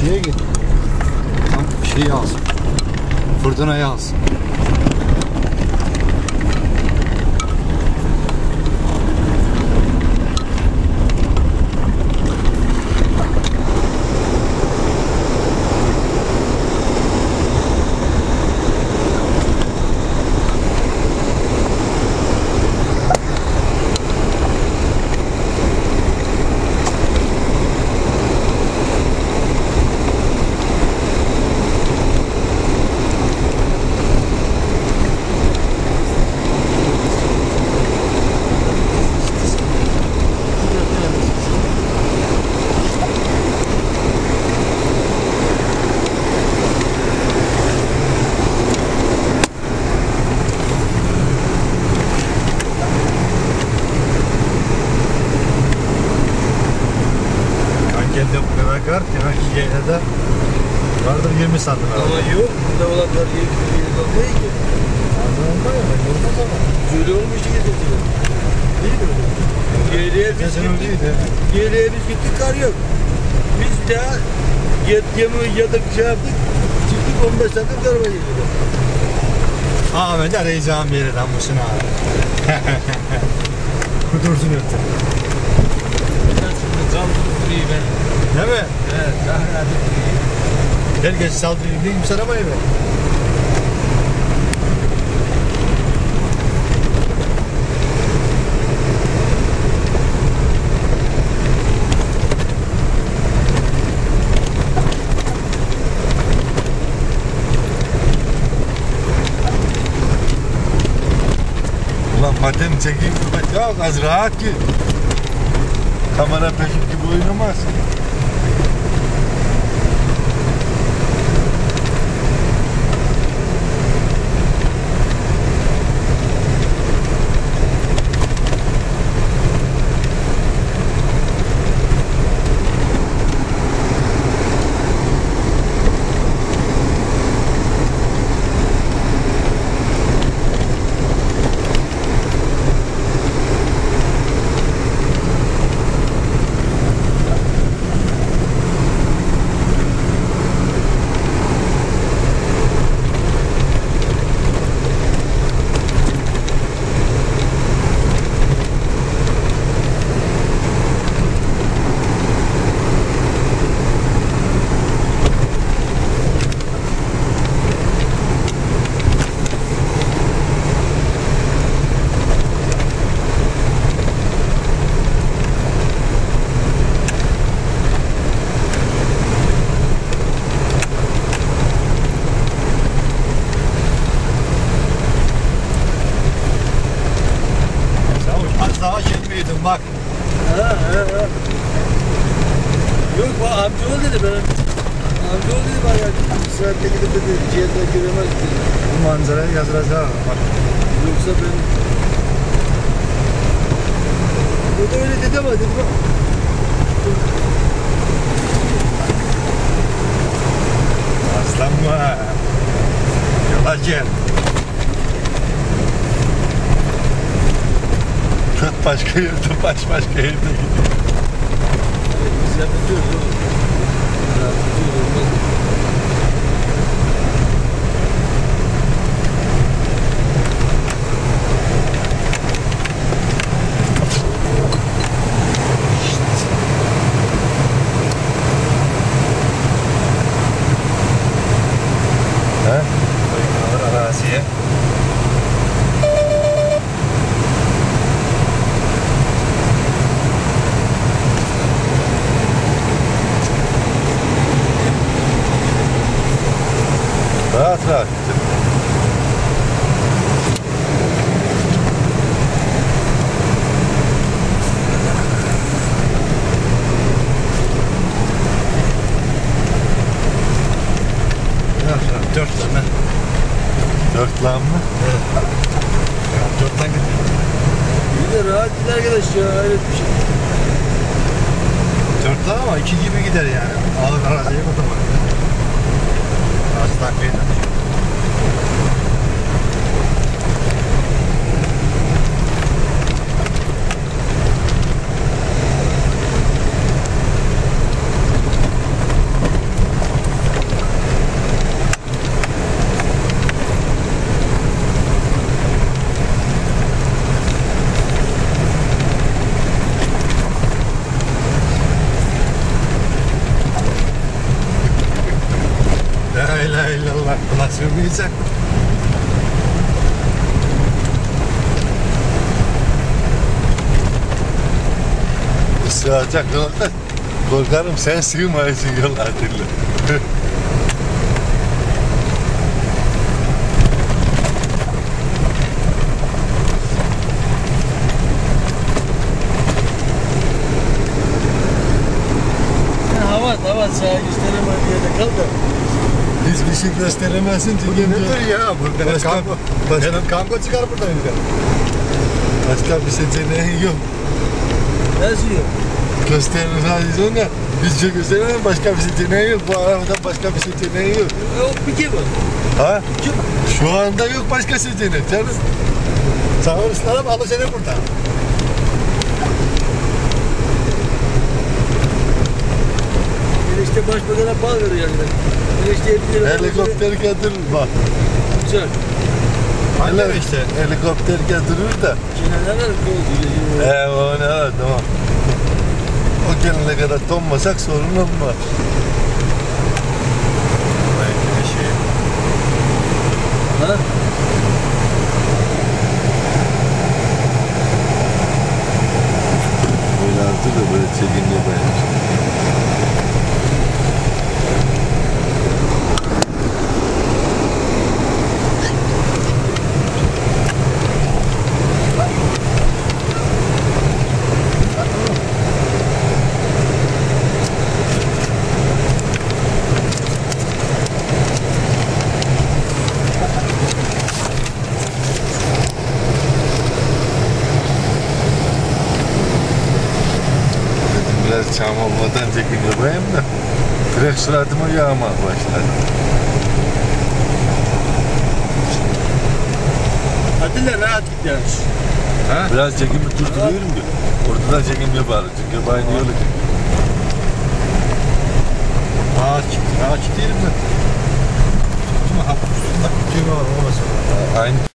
şeye git. Tam şeyi alsın. Fırtınayı alsın. Yayında vardır 20 santim. Ama yok. Burada olanlar yedi yedi değil ki. Olmaz ama. Şöyle olmuş ki getirdiler. Değil mi? Geriye biz gittik. Geriye biz gittik kar yok. Biz daha yet yemeği yadık şey yaptık. Çıktık 15 santim kar var. Aa ben de arayacağım bir yere lan bu şuna. Kudursun şimdi kaldım burayı ben. Değil mi? Evet. Daha rahat Gel geç sal bir neyim sana eve? Ulan madem çekeyim yok az rahat ki. Kamera peşin gibi oynamaz. Çavuş az daha gelmeydin bak. Ha ha ha. Yok bu amcaoğlu dedi ben. Amcaoğlu dedi bana ya. Saatte gidip dedi ciğerden göremez dedi. Bu manzarayı yazdıracağım bak. Yoksa ben... O da öyle dedi ama dedi bak. Aslan mı? Yola gel. Tut başka yerde, baş başka yerde gidiyor. Biz yapıyoruz oğlum. Yapıyoruz olmaz. He? Alır araziye. Rahat rahat. Rahat rahat. Dört tane. Dört lan mı? Evet. Dört lan gidiyor. İyi de ya. Hayret bir şey. Dört lan ama iki gibi gider yani. Alır araziye otomatik. Aslan kıyıdan. Bir insan? Sığacak. Korkarım sen sığmayasın yol Atilla. Hava hava sağa gösteremem diye de kal. Hiçbir şey gösteremezsin Bu çünkü. nedir ya? Burada Başka- kango, başka- benim kango çıkar buradan yukarı. Başka bir seçeneğin yok. Nasıl yok? Gösterir sadece sonra. Biz çok gösteremem başka bir seçeneği yok. Bu arabada başka bir seçeneği yok. Yok bir kere var. Ha? Kim? Şu anda yok başka seçenek canım. Sağır ıslanıp alır seni buradan. Enişte başbakana bal veriyor yani. Enişte lira. Helikopter getirir bak. Güzel. Anne Hele- işte. Helikopter getirir de. Kenarlar koydu. He o ne var tamam. O gelene kadar donmasak sorun olmaz. Güneşi. Ha? Çam olmadan çekin yapayım da. Direkt suratıma yağmak başladı. Hadi lan rahat git yani. Ha? Biraz çekimi durduruyorum ki. Ortadan çekim yaparız. Çünkü aynı yolu Ağaç, ağaç değilim ben. Tutma. Bak, tüyme var olmasın. aynı